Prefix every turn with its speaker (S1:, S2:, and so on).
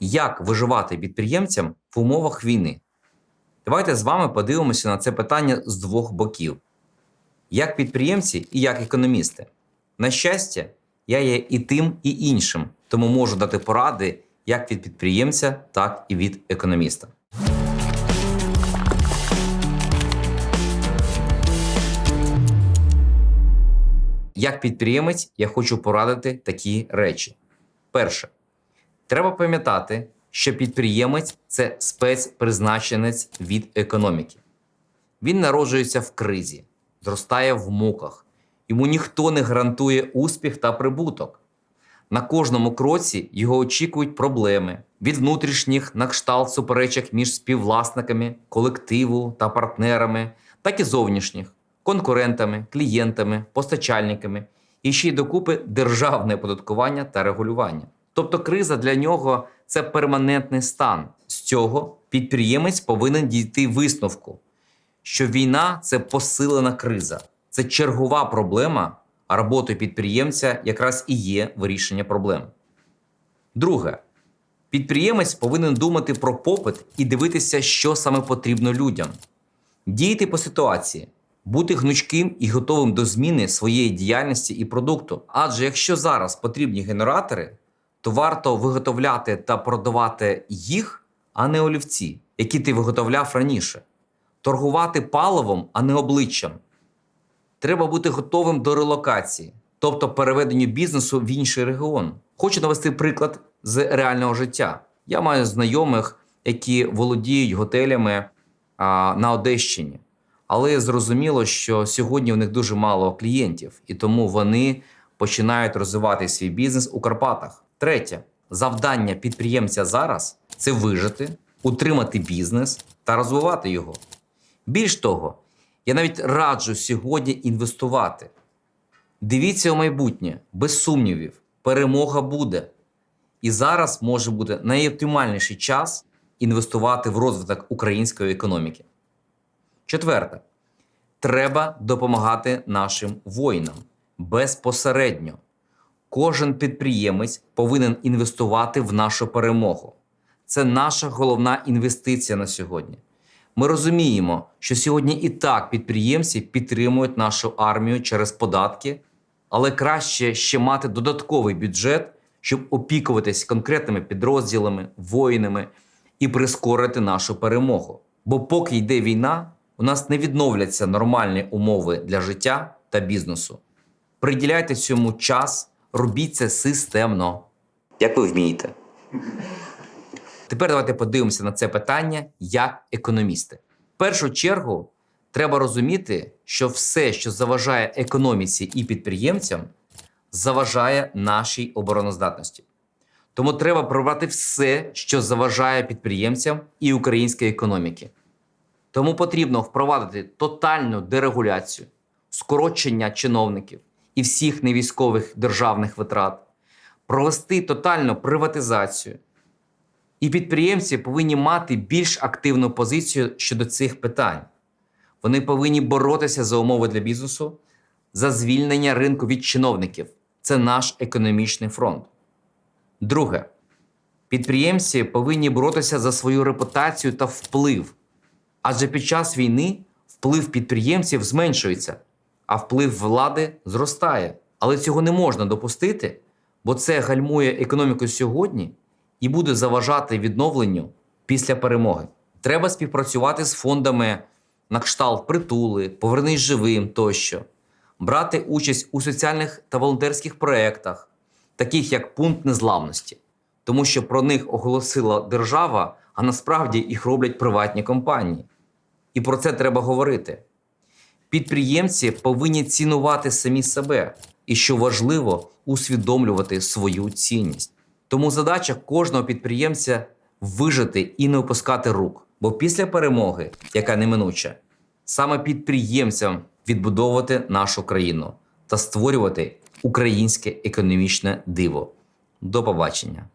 S1: як виживати підприємцям в умовах війни. Давайте з вами подивимося на це питання з двох боків: як підприємці і як економісти. На щастя, я є і тим, і іншим, тому можу дати поради як від підприємця, так і від економіста. Як підприємець, я хочу порадити такі речі. Перше, треба пам'ятати, що підприємець це спецпризначенець від економіки. Він народжується в кризі, зростає в муках. Йому ніхто не гарантує успіх та прибуток. На кожному кроці його очікують проблеми від внутрішніх на кшталт суперечок між співвласниками, колективу та партнерами, так і зовнішніх конкурентами, клієнтами, постачальниками і ще й докупи державне оподаткування та регулювання. Тобто криза для нього це перманентний стан. З цього підприємець повинен дійти висновку, що війна це посилена криза, це чергова проблема, а роботою підприємця якраз і є вирішення проблем. Друге, підприємець повинен думати про попит і дивитися, що саме потрібно людям, діяти по ситуації, бути гнучким і готовим до зміни своєї діяльності і продукту. Адже якщо зараз потрібні генератори, то варто виготовляти та продавати їх, а не олівці, які ти виготовляв раніше, торгувати паливом, а не обличчям. Треба бути готовим до релокації, тобто переведенню бізнесу в інший регіон. Хочу навести приклад з реального життя. Я маю знайомих, які володіють готелями а, на Одещині. Але зрозуміло, що сьогодні у них дуже мало клієнтів, і тому вони починають розвивати свій бізнес у Карпатах. Третє завдання підприємця зараз це вижити, утримати бізнес та розвивати його. Більш того, я навіть раджу сьогодні інвестувати. Дивіться у майбутнє, без сумнівів, перемога буде. І зараз може бути найоптимальніший час інвестувати в розвиток української економіки. Четверте, треба допомагати нашим воїнам безпосередньо. Кожен підприємець повинен інвестувати в нашу перемогу. Це наша головна інвестиція на сьогодні. Ми розуміємо, що сьогодні і так підприємці підтримують нашу армію через податки, але краще ще мати додатковий бюджет, щоб опікуватись конкретними підрозділами, воїнами і прискорити нашу перемогу. Бо поки йде війна, у нас не відновляться нормальні умови для життя та бізнесу. Приділяйте цьому час, робіть це системно, як ви вмієте. Тепер давайте подивимося на це питання як економісти. В першу чергу треба розуміти, що все, що заважає економіці і підприємцям, заважає нашій обороноздатності. Тому треба прибрати все, що заважає підприємцям і українській економіці. Тому потрібно впровадити тотальну дерегуляцію, скорочення чиновників і всіх невійськових державних витрат, провести тотальну приватизацію. І підприємці повинні мати більш активну позицію щодо цих питань. Вони повинні боротися за умови для бізнесу, за звільнення ринку від чиновників. Це наш економічний фронт. Друге, підприємці повинні боротися за свою репутацію та вплив. Адже під час війни вплив підприємців зменшується, а вплив влади зростає. Але цього не можна допустити, бо це гальмує економіку сьогодні і буде заважати відновленню після перемоги. Треба співпрацювати з фондами на кшталт притули, повернись живим тощо, брати участь у соціальних та волонтерських проєктах, таких як пункт незламності, тому що про них оголосила держава, а насправді їх роблять приватні компанії. І про це треба говорити. Підприємці повинні цінувати самі себе і, що важливо, усвідомлювати свою цінність. Тому задача кожного підприємця вижити і не опускати рук. Бо після перемоги, яка неминуча, саме підприємцям відбудовувати нашу країну та створювати українське економічне диво. До побачення!